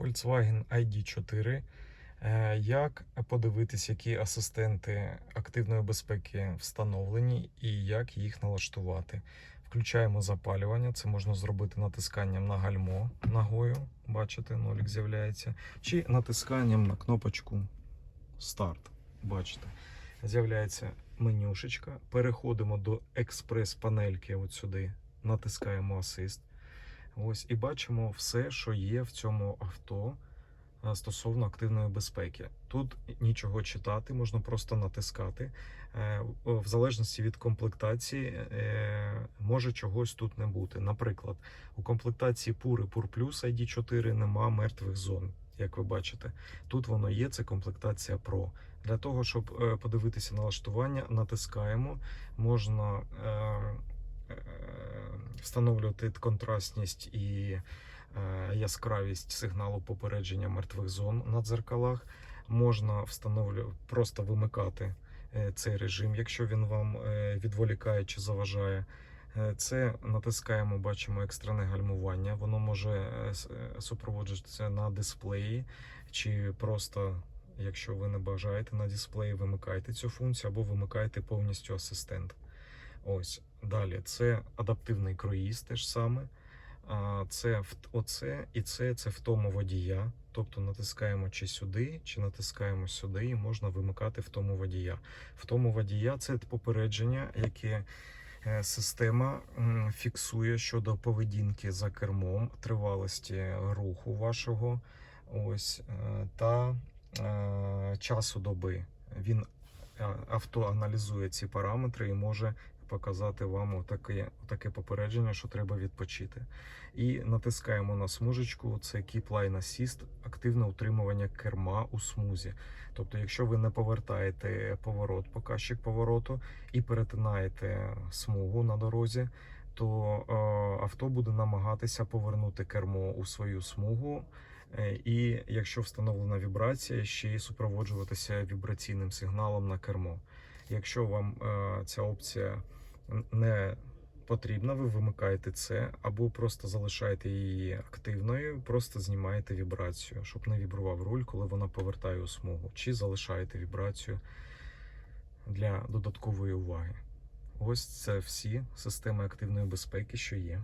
Volkswagen ID4. Е, Як подивитись, які асистенти активної безпеки встановлені і як їх налаштувати? Включаємо запалювання. Це можна зробити натисканням на гальмо ногою. Бачите, нолік з'являється. Чи натисканням на кнопочку Старт. Бачите, з'являється менюшечка. Переходимо до експрес-панельки. От сюди натискаємо асист. Ось і бачимо все, що є в цьому авто стосовно активної безпеки. Тут нічого читати, можна просто натискати. Е, В залежності від комплектації е, може чогось тут не бути. Наприклад, у комплектації Pure Pure Plus ID4 нема мертвих зон. Як ви бачите, тут воно є, це комплектація Pro. Для того, щоб е, подивитися налаштування, натискаємо. Можна е, е, встановлювати контрастність і е, яскравість сигналу попередження мертвих зон на дзеркалах. Можна встановлювати, просто вимикати е, цей режим, якщо він вам е, відволікає чи заважає. Це натискаємо, бачимо екстрене гальмування. Воно може супроводжуватися на дисплеї, чи просто, якщо ви не бажаєте на дисплеї, вимикайте цю функцію або вимикайте повністю асистент. Ось далі. Це адаптивний круїз, теж саме. Це оце і це, це втому водія. Тобто натискаємо чи сюди, чи натискаємо сюди, і можна вимикати втому водія. Втому водія це попередження, яке е, система фіксує щодо поведінки за кермом, тривалості руху вашого, ось е, та е, часу доби. Він авто аналізує ці параметри і може показати вам таке, таке попередження, що треба відпочити. І натискаємо на смужечку. Це Keep Line Assist, активне утримування керма у смузі. Тобто, якщо ви не повертаєте поворот, показчик повороту і перетинаєте смугу на дорозі, то е, авто буде намагатися повернути кермо у свою смугу. Е, І якщо встановлена вібрація, ще й супроводжуватися вібраційним сигналом на кермо. Якщо вам е, ця опція не потрібна, ви вимикаєте це або просто залишаєте її активною, просто знімаєте вібрацію, щоб не вібрував руль, коли вона повертає у смугу, чи залишаєте вібрацію для додаткової уваги. Ось це всі системи активної безпеки, що є.